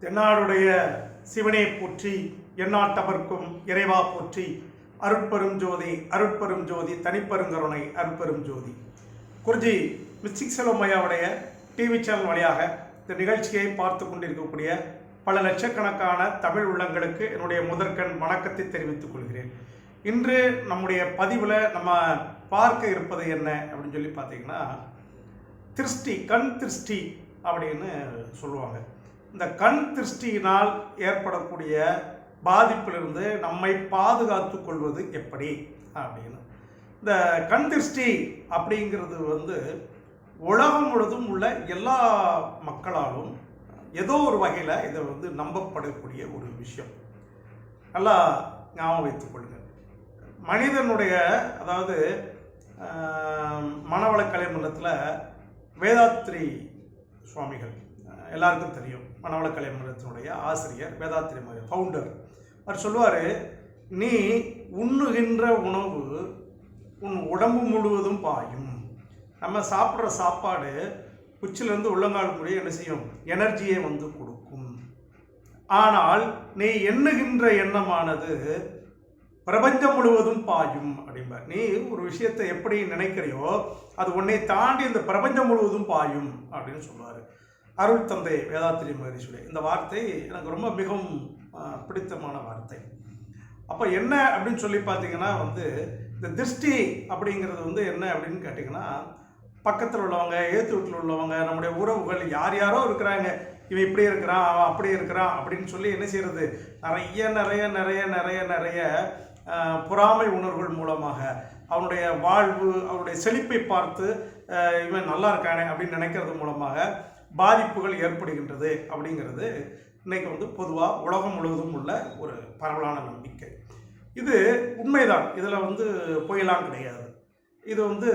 தென்னாடுடைய சிவனே போற்றி எண்ணாட்டவர்க்கும் இறைவா போற்றி. அருட்பெரும் ஜோதி அருட்பெரும் ஜோதி தனிப்பெருங்கருணை அருட்பெரும் ஜோதி. குருஜி மிஸ்டிக் செல்வமையாவுடைய டிவி சேனல் வழியாக இந்த நிகழ்ச்சியை பார்த்து கொண்டிருக்கக்கூடிய பல லட்சக்கணக்கான தமிழ் உள்ளங்களுக்கு என்னுடைய முதற்கண் வணக்கத்தை தெரிவித்துக் கொள்கிறேன். இன்று நம்முடைய பதிவில் நம்ம பார்க்க இருப்பது என்ன அப்படின்னு சொல்லி பார்த்தீங்கன்னா திருஷ்டி கண் திருஷ்டி அப்படின்னு சொல்லுவாங்க. இந்த கண் திருஷ்டியினால் ஏற்படக்கூடிய பாதிப்பிலிருந்து நம்மை பாதுகாத்து கொள்வது எப்படி அப்படின்னு. இந்த கண் திருஷ்டி அப்படிங்கிறது வந்து உலகம் முழுதும் உள்ள எல்லா மக்களாலும் ஏதோ ஒரு வகையில் இதை வந்து நம்பப்படக்கூடிய ஒரு விஷயம். நல்லா ஞாபகம் வைத்துக் கொள்ளுங்கள். மனிதனுடைய அதாவது மனவளக்கலை மன்றத்தில் வேதாத்ரி சுவாமிகள் எல்லாருக்கும் தெரியும். மனவளக்கலை மன்றத்தினுடைய ஆசிரியர் வேதாத்ரி ஃபவுண்டர் அவர் சொல்லுவார் நீ உண்ணுகின்ற உணவு உன் உடம்பு முழுவதும் பாயும். நம்ம சாப்பிட்ற சாப்பாடு உச்சிலேருந்து உள்ளங்கால் முடிய என்ன செய்யும்? எனர்ஜியை வந்து கொடுக்கும். ஆனால் நீ எண்ணுகின்ற எண்ணமானது பிரபஞ்சம் முழுவதும் பாயும். அப்படிம்பார். நீ ஒரு விஷயத்தை எப்படி நினைக்கிறையோ அது உன்னை தாண்டி இந்த பிரபஞ்சம் முழுவதும் பாயும். அப்படின்னு சொல்லுவார். அருள் தந்தை வேதாத்திரி மகரிஷுடைய இந்த வார்த்தை எனக்கு ரொம்ப மிகவும் பிடித்தமான வார்த்தை. அப்போ என்ன அப்படின்னு சொல்லி பார்த்தீங்கன்னா வந்து இந்த திருஷ்டி அப்படிங்கிறது வந்து என்ன அப்படின்னு கேட்டிங்கன்னா பக்கத்தில் உள்ளவங்க ஏத்து வீட்டில் உள்ளவங்க நம்முடைய உறவுகள் யார் யாரோ இருக்கிறாங்க. இவன் இப்படி இருக்கிறான் அவன் அப்படி இருக்கிறான் அப்படின்னு சொல்லி என்ன செய்கிறது நிறைய நிறைய நிறைய நிறைய நிறைய பொறாமை உணர்வுகள் மூலமாக அவனுடைய வாழ்வு அவனுடைய செழிப்பை பார்த்து இவன் நல்லா இருக்கானே அப்படின்னு நினைக்கிறது மூலமாக பாதிப்புகள் ஏற்படுகின்றது அப்படிங்கிறது இன்றைக்கு வந்து பொதுவாக உலகம் முழுவதும் உள்ள ஒரு பரவலான நம்பிக்கை. இது உண்மைதான். இதில் வந்து பொயிலாம் கிடையாது. இது வந்து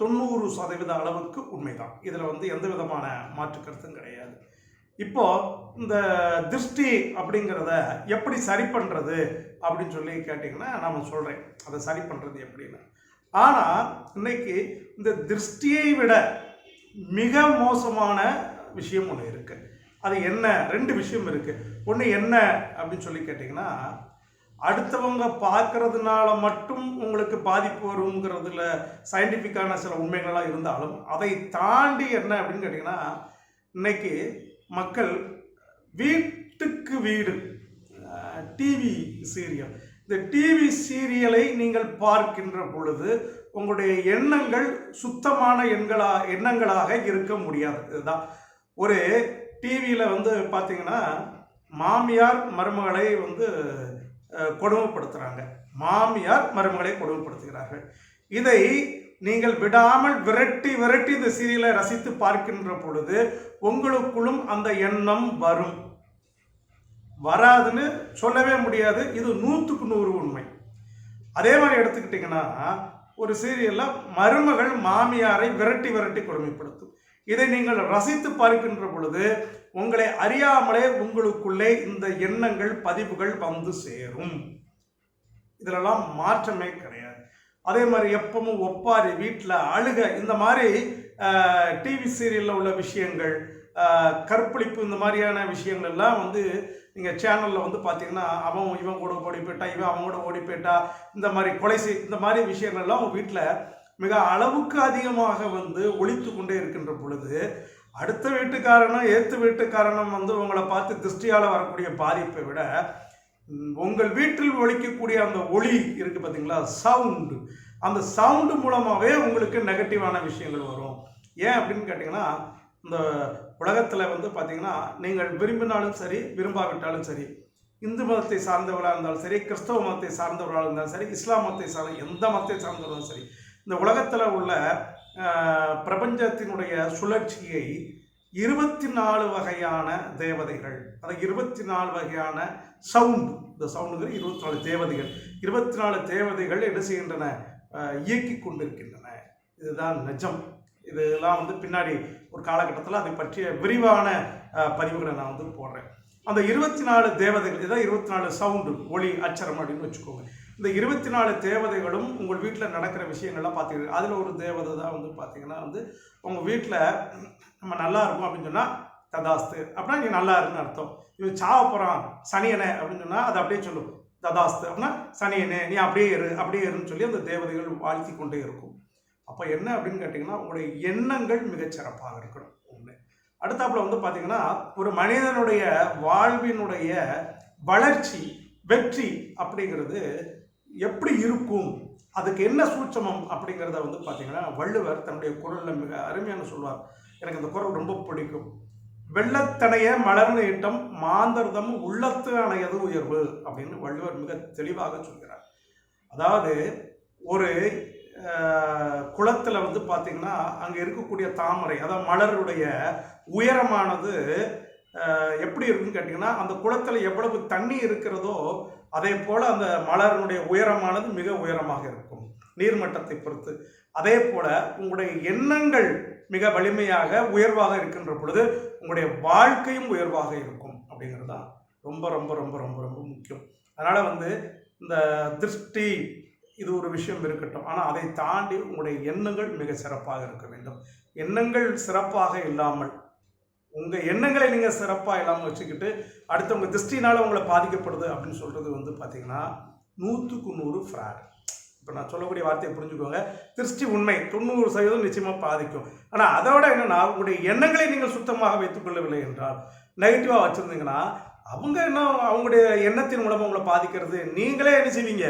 தொண்ணூறு சதவீத அளவுக்கு உண்மைதான். இதில் வந்து எந்த விதமான மாற்று கருத்தும் கிடையாது. இப்போ இந்த திருஷ்டி அப்படிங்கிறத எப்படி சரி பண்ணுறது அப்படின்னு சொல்லி கேட்டிங்கன்னா நான் சொல்கிறேன் அதை சரி பண்ணுறது எப்படின்னு ஆனால் இன்னைக்கு இந்த திருஷ்டியை விட மிக மோசமான விஷயம் ஒன்று இருக்குது அது என்ன? ரெண்டு விஷயம் இருக்குது ஒன்று என்ன அப்படின்னு சொல்லி கேட்டிங்கன்னா அடுத்தவங்க பார்க்கறதுனால மட்டும் உங்களுக்கு பாதிப்பு வருங்கிறதுல சயின்டிஃபிக்கான சில உண்மைகளெலாம் இருந்தாலும் அதை தாண்டி என்ன அப்படின்னு கேட்டிங்கன்னா இன்னைக்கு மக்கள் வீட்டுக்கு வீடு டிவி சீரியல் இந்த டிவி சீரியலை நீங்கள் பார்க்கின்ற பொழுது உங்களுடைய எண்ணங்கள் சுத்தமான எண்களா எண்ணங்களாக இருக்க முடியாது. இதுதான். ஒரு டிவியில் வந்து பார்த்தீங்கன்னா மாமியார் மருமகளை வந்து கொடுமைப்படுத்துகிறாங்க மாமியார் மருமகளை கொடுமைப்படுத்துகிறார்கள். இதை நீங்கள் விடாமல் விரட்டி விரட்டி இந்த சீரியலை ரசித்து பார்க்கின்ற பொழுது உங்களுக்குள்ளும் அந்த எண்ணம் வரும். வராதுன்னு சொல்லவே முடியாது. இது நூற்றுக்கு நூறு உண்மை. அதே மாதிரி எடுத்துக்கிட்டிங்கன்னா ஒரு சீரியலில் மருமகள் மாமியாரை விரட்டி விரட்டி கொடுமைப்படுத்தும். இதை நீங்கள் ரசித்து பார்க்கின்ற பொழுது உங்களை அறியாமலே உங்களுக்குள்ளே இந்த எண்ணங்கள் பதிவுகள் வந்து சேரும். இதிலெல்லாம் மாற்றமே கிடையாது. அதே மாதிரி எப்பவும் ஒப்பாரி வீட்டில் அழுக இந்த மாதிரி டிவி சீரியலில் உள்ள விஷயங்கள் கற்பழிப்பு இந்த மாதிரியான விஷயங்கள் எல்லாம் வந்து நீங்கள் சேனலில் வந்து பார்த்தீங்கன்னா அவன் இவன் கூட ஓடி போயிட்டா இவன் அவன் கூட ஓடி போயிட்டா இந்த மாதிரி கொலை செய் இந்த மாதிரி விஷயங்கள்லாம் அவங்க வீட்டில் மிக அளவுக்கு அதிகமாக வந்து ஒழித்து கொண்டே இருக்கின்ற பொழுது அடுத்த வீட்டுக்காரனும் ஏற்று வீட்டுக்காரனும் வந்து உங்களை பார்த்து திருஷ்டியால் வரக்கூடிய பாதிப்பை விட உங்கள் வீட்டில் ஒழிக்கக்கூடிய அந்த ஒளி இருக்கு பார்த்தீங்களா சவுண்டு அந்த சவுண்டு மூலமாகவே உங்களுக்கு நெகட்டிவான விஷயங்கள் வரும். ஏன் அப்படின்னு கேட்டிங்கன்னா இந்த உலகத்தில் வந்து பார்த்தீங்கன்னா நீங்கள் விரும்பினாலும் சரி விரும்பாவிட்டாலும் சரி இந்து மதத்தை சார்ந்தவர்களாக இருந்தாலும் சரி கிறிஸ்தவ மதத்தை சார்ந்தவர்களாக இருந்தாலும் சரி இஸ்லாம் மதத்தை சார்ந்த எந்த மதத்தை சார்ந்தவர்களும் சரி இந்த உலகத்தில் உள்ள பிரபஞ்சத்தினுடைய சுழற்சியை இருபத்தி நாலு வகையான தேவதைகள் அது இருபத்தி நாலு வகையான சவுண்டு இந்த சவுண்டுங்கிற இருபத்தி நாலு தேவதைகள் இருபத்தி நாலு தேவதைகள் என்ன செய்கின்றன? இயக்கி கொண்டிருக்கின்றன. இதுதான் நிஜம். இதெல்லாம் வந்து பின்னாடி ஒரு காலகட்டத்தில் அதை பற்றிய விரிவான பதிவுகளை நான் வந்து போடுறேன். அந்த இருபத்தி நாலு தேவதைகள் இதான் இருபத்தி நாலு சவுண்டு ஒளி அச்சரம் அப்படின்னு வச்சுக்கோங்க. இந்த இருபத்தி நாலு தேவதைகளும் உங்கள் வீட்டில் நடக்கிற விஷயங்கள்லாம் பார்த்தீங்கன்னா அதில் ஒரு தேவதை தான் வந்து பார்த்தீங்கன்னா வந்து உங்கள் வீட்டில் நம்ம நல்லா இருக்கும் அப்படின்னு சொன்னால் ததாஸ்து. அப்படின்னா நீ நல்லா இருக்குன்னு அர்த்தம். இவன் சாவ போகிறான் சனியனே அப்படின்னு சொன்னால் அது அப்படியே சொல்லும். ததாஸ்து அப்படின்னா சனியனே நீ அப்படியே இரு அப்படியே இருன்னு சொல்லி அந்த தேவதைகள் வாழ்த்தி கொண்டே இருக்கும். அப்போ என்ன அப்படின்னு கேட்டிங்கன்னா உங்களுடைய எண்ணங்கள் மிகச்சிறப்பாக இருக்கணும். ஒன்று அடுத்தாப்புல வந்து பார்த்தீங்கன்னா ஒரு மனிதனுடைய வாழ்வினுடைய வளர்ச்சி வெற்றி அப்படிங்கிறது எப்படி இருக்கும்? அதுக்கு என்ன சூட்சமம் அப்படிங்கிறத வந்து பார்த்தீங்கன்னா வள்ளுவர் தன்னுடைய குரலில் மிக அருமையான சொல்வார். எனக்கு அந்த குரல் ரொம்ப பிடிக்கும். வெள்ளத்தனைய மலர்ந்த இட்டம் மாந்தர்தம் உள்ளத்து அணையது உயர்வு அப்படின்னு வள்ளுவர் மிக தெளிவாக சொல்கிறார். அதாவது ஒரு குளத்தில் வந்து பார்த்திங்கன்னா அங்கே இருக்கக்கூடிய தாமரை அதாவது மலருடைய உயரமானது எப்படி இருக்குன்னு கேட்டிங்கன்னா அந்த குளத்தில் எவ்வளவு தண்ணி இருக்கிறதோ அதே போல் அந்த மலரினுடைய உயரமானது மிக உயரமாக இருக்கும் நீர்மட்டத்தை பொறுத்து. அதே போல் உங்களுடைய எண்ணங்கள் மிக வலிமையாக உயர்வாக இருக்கின்ற பொழுது உங்களுடைய வாழ்க்கையும் உயர்வாக இருக்கும் அப்படிங்கிறது தான் ரொம்ப ரொம்ப ரொம்ப ரொம்ப ரொம்ப முக்கியம். அதனால் வந்து இந்த திருஷ்டி இது ஒரு விஷயம் இருக்கட்டும். ஆனால் அதை தாண்டி உங்களுடைய எண்ணங்கள் மிக சிறப்பாக இருக்க வேண்டும். எண்ணங்கள் சிறப்பாக இல்லாமல் உங்கள் எண்ணங்களை நீங்கள் சிறப்பாக இல்லாமல் வச்சுக்கிட்டு அடுத்தவங்க திருஷ்டினால் உங்களை பாதிக்கப்படுது அப்படின்னு சொல்கிறது வந்து பார்த்தீங்கன்னா நூற்றுக்கு நூறு ஃப்ராட் இப்போ நான் சொல்லக்கூடிய வார்த்தையை புரிஞ்சுக்கோங்க. திருஷ்டி உண்மை தொண்ணூறு சதவீதம் நிச்சயமாக பாதிக்கும். ஆனால் அதோட என்னென்னா உங்களுடைய எண்ணங்களை நீங்கள் சுத்தமாக வைத்துக்கொள்ளவில்லை என்றால் நெகட்டிவாக வச்சுருந்தீங்கன்னா அவங்க என்ன அவங்களுடைய எண்ணத்தின் மூலமாக உங்களை பாதிக்கிறது? நீங்களே என்ன செய்வீங்க?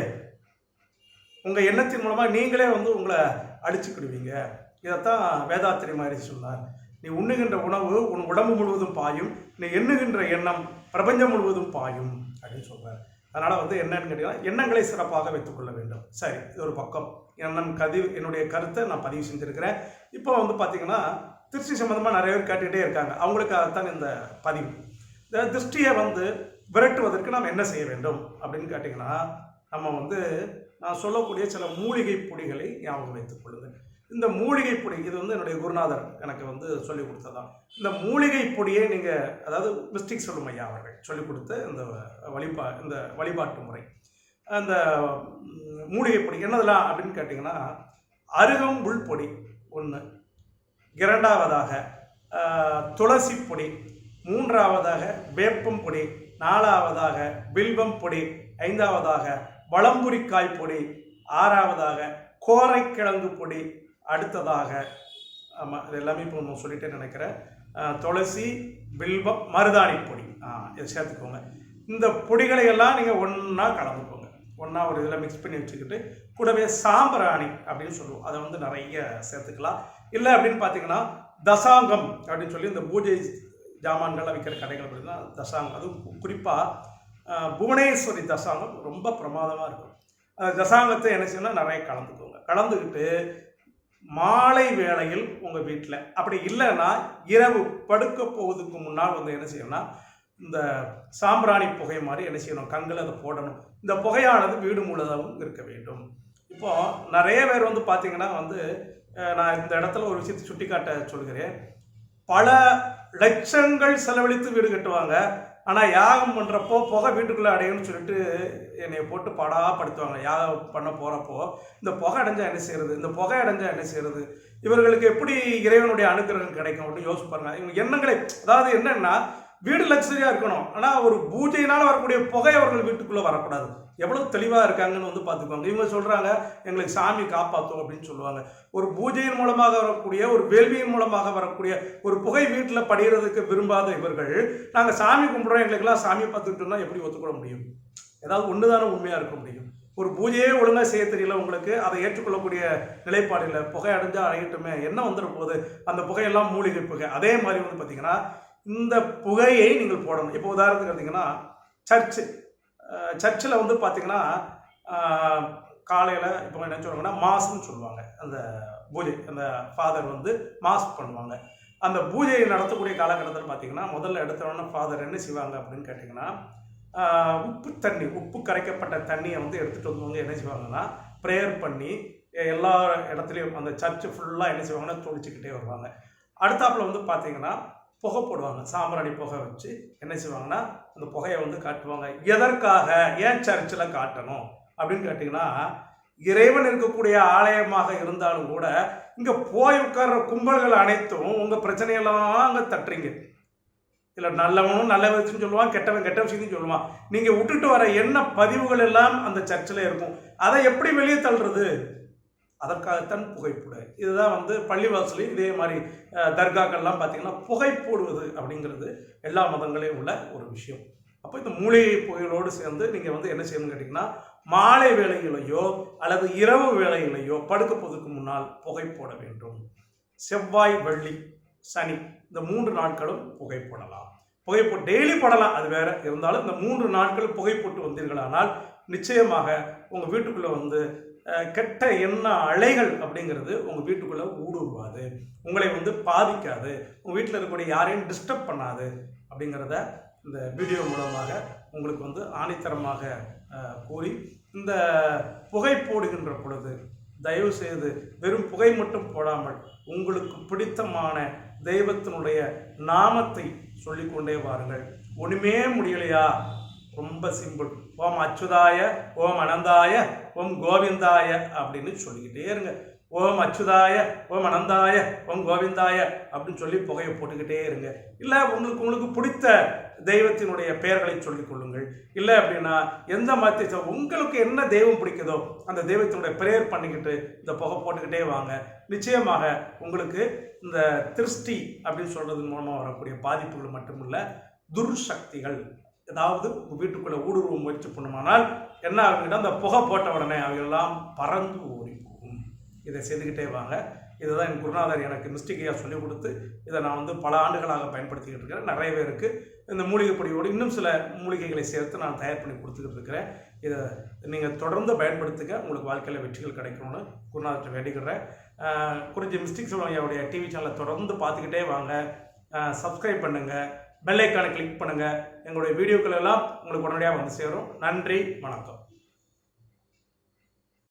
உங்கள் எண்ணத்தின் மூலமாக நீங்களே வந்து உங்களை அடிச்சுக்கிடுவீங்க. இதைத்தான் வேதாத்திரி மாதிரி சொன்னார். நீ உண்ணுகின்ற உணவு உன் உடம்பு முழுவதும் பாயும் நீ எண்ணுகின்ற எண்ணம் பிரபஞ்சம் முழுவதும் பாயும் அப்படின்னு சொல்கிறார் அதனால் வந்து என்னன்னு கேட்டீங்கன்னா எண்ணங்களை சிறப்பாக வைத்துக்கொள்ள வேண்டும். சரி இது ஒரு பக்கம். எண்ணம் கதி என்னுடைய கருத்தை நான் பதிவு செஞ்சுருக்கிறேன். இப்போ வந்து பார்த்திங்கன்னா திருஷ்டி சம்மந்தமாக நிறைய பேர் கேட்டுக்கிட்டே இருக்காங்க. அவங்களுக்காகத்தான் இந்த பதிவு. இந்த திருஷ்டியை வந்து விரட்டுவதற்கு நாம் என்ன செய்ய வேண்டும் அப்படின்னு கேட்டிங்கன்னா நம்ம வந்து நான் சொல்லக்கூடிய சில மூலிகை பொடிகளை ஞாபகம் வைத்துக் கொள்ளுங்கள். இந்த மூலிகை பொடி இது வந்து என்னுடைய குருநாதர் எனக்கு வந்து சொல்லிக் கொடுத்ததான். இந்த மூலிகை பொடியை நீங்கள் அதாவது மிஸ்டிக் சொல்லும் ஐயா அவர்கள் சொல்லிக் கொடுத்த இந்த வழிபா இந்த வழிபாட்டு முறை. அந்த மூலிகை பொடி என்னதெல்லாம் அப்படின்னு கேட்டிங்கன்னா அருகம்புல் பொடி ஒன்று இரண்டாவதாக துளசி பொடி. மூன்றாவதாக வேப்பம் பொடி. நாலாவதாக பில்வம் பொடி. ஐந்தாவதாக வளம்புரிக்காய் பொடி ஆறாவதாக கோரைக்கிழங்கு பொடி அடுத்ததாக ஆமாம் இது எல்லாமே இப்போ நான் சொல்லிட்டே நினைக்கிறேன். துளசி பில்பம் மருதாணி பொடி. ஆ இதை சேர்த்துக்கோங்க. இந்த பொடிகளை எல்லாம் நீங்கள் ஒன்றா கலந்துக்கோங்க. ஒன்றா ஒரு இதில் மிக்ஸ் பண்ணி வச்சுக்கிட்டு கூடவே சாம்பிராணி அப்படின்னு சொல்லுவோம். அதை வந்து நிறைய சேர்த்துக்கலாம். இல்லை அப்படின்னு பார்த்தீங்கன்னா தசாங்கம் அப்படின்னு சொல்லி இந்த பூஜை ஜாமான்கள்லாம் விற்கிற கடைகள் பார்த்தீங்கன்னா தசாங்கம். அதுவும் குறிப்பாக புவனேஸ்வரி தசாங்கம் ரொம்ப பிரமாதமாக இருக்கும். அந்த தசாங்கத்தை என்ன செய்யணும் நிறைய கலந்துக்கோங்க. கலந்துக்கிட்டு மாலை வேளையில் உங்கள் வீட்டில் அப்படி இல்லைன்னா இரவு படுக்க போவதுக்கு முன்னால் வந்து என்ன செய்யணும்னா இந்த சாம்பிராணி புகை மாதிரி என்ன செய்யணும்? கங்கில் அதை போடணும். இந்த புகையானது வீடு முழுவதும் இருக்க வேண்டும். இப்போ நிறைய பேர் வந்து பார்த்திங்கன்னா வந்து நான் இந்த இடத்துல ஒரு விஷயத்தை சுட்டிக்காட்ட சொல்கிறேன். பல லட்சங்கள் செலவழித்து வீடு கட்டுவாங்க. ஆனால் யாகம் பண்ணுறப்போ புகை வீட்டுக்குள்ளே அடையணும்னு சொல்லிட்டு என்னை போட்டு படாப்படுத்துவாங்க யாகம் பண்ண போகிறப்போ இந்த புகை அடைஞ்சால் என்ன செய்யறது? இந்த புகை அடைஞ்சால் என்ன செய்யறது? இவர்களுக்கு எப்படி இறைவனுடைய அனுகிரகம் கிடைக்கும் அப்படின்னு யோசிப்பாருங்க. இவங்க எண்ணங்களே அதாவது என்னென்னா வீடு லக்ஸரியாக இருக்கணும். ஆனால் ஒரு பூஜையினால் வரக்கூடிய புகை அவர்கள் வீட்டுக்குள்ளே வரக்கூடாது. எவ்வளோ தெளிவாக இருக்காங்கன்னு வந்து பார்த்துக்கோங்க. இவங்க சொல்கிறாங்க எங்களுக்கு சாமி காப்பாற்றும் அப்படின்னு சொல்லுவாங்க. ஒரு பூஜையின் மூலமாக வரக்கூடிய ஒரு வேள்வியின் மூலமாக வரக்கூடிய ஒரு புகை வீட்டில் படிகிறதுக்கு விரும்பாத இவர்கள் நாங்கள் சாமி கும்பிட்றோம். எங்களுக்கெல்லாம் சாமி பார்த்துக்கிட்டோம்னா எப்படி ஒத்துக்கொள்ள முடியும்? ஏதாவது ஒன்று தானே உண்மையாக இருக்க முடியும். ஒரு பூஜையே ஒழுங்காக செய்ய தெரியல உங்களுக்கு. அதை ஏற்றுக்கொள்ளக்கூடிய நிலைப்பாடு இல்லை. புகை அடைஞ்சால் அடையட்டுமே என்ன வந்துடும் போது அந்த புகையெல்லாம் மூலிகை புகை அதே மாதிரி வந்து பார்த்திங்கன்னா இந்த புகையை நீங்கள் போடணும். இப்போ உதாரணத்துக்கு எடுத்தீங்கன்னா சர்ச்சு. சர்ச்சில் வந்து பார்த்தீங்கன்னா காலையில் இப்போ என்ன சொல்லுவாங்கன்னா மாஸ்ன்னு சொல்லுவாங்க. அந்த பூஜை அந்த ஃபாதர் வந்து மாஸ் பண்ணுவாங்க. அந்த பூஜையை நடத்தக்கூடிய காலகட்டத்தில் பார்த்தீங்கன்னா முதல்ல எடுத்தவொடனே ஃபாதர் என்ன செய்வாங்க அப்படின்னு கேட்டிங்கன்னா உப்பு தண்ணி உப்பு கரைக்கப்பட்ட தண்ணியை வந்து எடுத்துகிட்டு வந்து வந்து என்ன செய்வாங்கன்னா ப்ரேயர் பண்ணி எல்லா இடத்துலையும் அந்த சர்ச்சு ஃபுல்லாக என்ன செய்வாங்கன்னா தொளிச்சுக்கிட்டே வருவாங்க. அடுத்தாப்பில் வந்து பார்த்தீங்கன்னா புகை போடுவாங்க. சாம்பிராணி புகை வச்சு என்ன செய்வாங்கன்னா அந்த புகையை வந்து காட்டுவாங்க. எதற்காக? ஏன் சர்ச்சில் காட்டணும்? அப்படின்னு கேட்டிங்கன்னா இறைவன் இருக்கக்கூடிய ஆலயமாக இருந்தாலும் கூட இங்கே போய் உட்கார்ற கும்பல்கள் அனைத்தும் உங்கள் பிரச்சனையெல்லாம் அங்கே தட்டுறீங்க. இல்லை நல்லவனும் நல்ல விஷயம் சொல்லுவான் கெட்டவன் கெட்ட விஷயத்தையும் சொல்லுவான். நீங்கள் விட்டுட்டு வர என்ன பதிவுகள் எல்லாம் அந்த சர்ச்சில் இருக்கும்? அதை எப்படி வெளியே தள்ளுறது? அதற்காகத்தான் புகைப்பட. இதுதான் வந்து பள்ளிவாசலையும் இதே மாதிரி தர்காக்கள்லாம் பார்த்திங்கன்னா புகை போடுவது அப்படிங்கிறது எல்லா மதங்களையும் உள்ள ஒரு விஷயம். அப்போ இந்த மூலிகை புகைகளோடு சேர்ந்து நீங்கள் வந்து என்ன செய்யணும்னு கேட்டிங்கன்னா மாலை வேலைகளையோ அல்லது இரவு வேலைகளையோ படுக்க போதுக்கு முன்னால் புகை போட வேண்டும். செவ்வாய் வெள்ளி சனி இந்த மூன்று நாட்களும் புகை போடலாம். புகைப்போ டெய்லி போடலாம் அது வேற. இருந்தாலும் இந்த மூன்று நாட்கள் புகைப்போட்டு வந்தீர்களானால் நிச்சயமாக உங்கள் வீட்டுக்குள்ளே வந்து கெட்ட எண்ண அலைகள் அப்படிங்கிறது உங்கள் வீட்டுக்குள்ளே ஊடுருவாது. உங்களை வந்து பாதிக்காது. உங்கள் வீட்டில் இருக்கக்கூடிய யாரையும் டிஸ்டர்ப் பண்ணாது அப்படிங்கிறத இந்த வீடியோ மூலமாக உங்களுக்கு வந்து ஆணித்தரமாக கூறி இந்த புகை போடுகின்ற பொழுது தயவு செய்து வெறும் புகை மட்டும் போடாமல் உங்களுக்கு பிடித்தமான தெய்வத்தினுடைய நாமத்தை சொல்லிக்கொண்டே வாருங்கள். ஒன்றுமே முடியலையா? ரொம்ப சிம்பிள். ஓம் அச்சுதாய ஓம் அனந்தாய ஓம் கோவிந்தாய அப்படின்னு சொல்லிக்கிட்டே இருங்க. ஓம் அச்சுதாய ஓம் அனந்தாய ஓம் கோவிந்தாய அப்படின்னு சொல்லி புகையை போட்டுக்கிட்டே இருங்க. இல்லை உங்களுக்கு உங்களுக்கு பிடித்த தெய்வத்தினுடைய பெயர்களை சொல்லிக் கொள்ளுங்கள். இல்லை அப்படின்னா எந்த மாதிரி உங்களுக்கு என்ன தெய்வம் பிடிக்குதோ அந்த தெய்வத்தினுடைய ப்ரேயர் பண்ணிக்கிட்டு இந்த புகை போட்டுக்கிட்டே வாங்க. நிச்சயமாக உங்களுக்கு இந்த திருஷ்டி அப்படின்னு சொல்கிறது மூலமாக வரக்கூடிய பாதிப்புகள் மட்டுமில்லை துர்சக்திகள். ஏதாவது உங்கள் வீட்டுக்குள்ளே ஊடுருவ முயற்சி பண்ணுமானால் என்ன ஆகுங்கன்னா அந்த புகை போட்ட உடனே அவையெல்லாம் பறந்து ஓடி போகும் இதை செய்துக்கிட்டே வாங்க. இதுதான் என் குருநாதர் எனக்கு மிஸ்டேக்கையாக சொல்லிக் கொடுத்து இதை நான் வந்து பல ஆண்டுகளாக பயன்படுத்திக்கிட்டு இருக்கிறேன். நிறைய பேருக்கு இந்த மூலிகை பொடியோடு இன்னும் சில மூலிகைகளை சேர்த்து நான் தயார் பண்ணி கொடுத்துக்கிட்டு இருக்கிறேன். இதை நீங்கள் தொடர்ந்து பயன்படுத்துங்க. உங்களுக்கு வாழ்க்கையில் வெற்றிகள் கிடைக்கணும்னு குருநாதர்கிட்ட வேண்டிக்கிறேன். குறிஞ்சி மிஸ்டேக் சொல்லுவாங்க டிவி சேனலை தொடர்ந்து பார்த்துக்கிட்டே வாங்க. சப்ஸ்கிரைப் பண்ணுங்கள் பெல்லைக்கானை கிளிக் பண்ணுங்கள் எங்களுடைய வீடியோக்கள் எல்லாம் உங்களுக்கு உடனடியாக வந்து சேரும். நன்றி வணக்கம்.